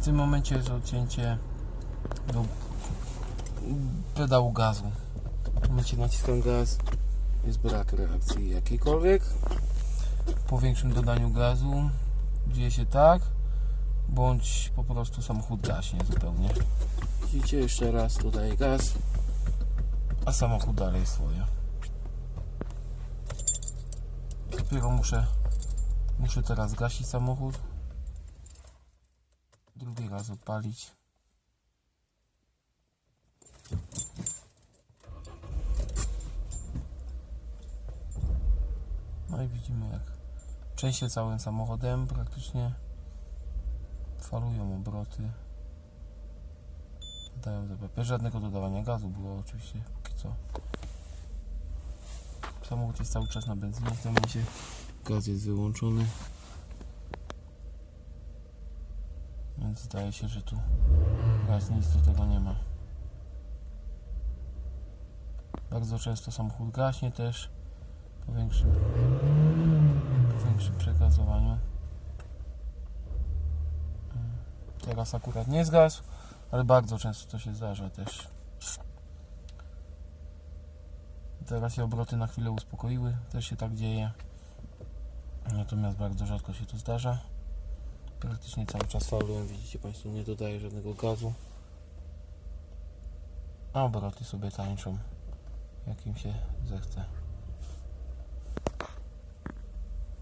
tym momencie jest odcięcie do pedału gazu. W momencie naciskam gaz, jest brak reakcji jakiejkolwiek. Po większym dodaniu gazu dzieje się tak, bądź po prostu samochód gaśnie zupełnie. Widzicie, jeszcze raz dodaję gaz, a samochód dalej swoje. Dopiero muszę, muszę teraz gasić samochód. Raz odpalić. No i widzimy jak trzęsie całym samochodem praktycznie. Falują obroty. Dają ZPP. Żadnego dodawania gazu było oczywiście póki co. Samochód jest cały czas na benzynie w tym momencie. Gaz jest wyłączony. Więc zdaje się, że tu gaz nic do tego nie ma. Bardzo często samochód gaśnie też po większym, po większym przegazowaniu. Mm, Teraz akurat nie zgasł, ale bardzo często to się zdarza też. Teraz się obroty na chwilę uspokoiły, też się tak dzieje. Natomiast bardzo rzadko się to zdarza. Praktycznie cały czas faulują, widzicie Państwo, nie dodaję żadnego gazu. A obroty sobie tańczą, jak im się zechce.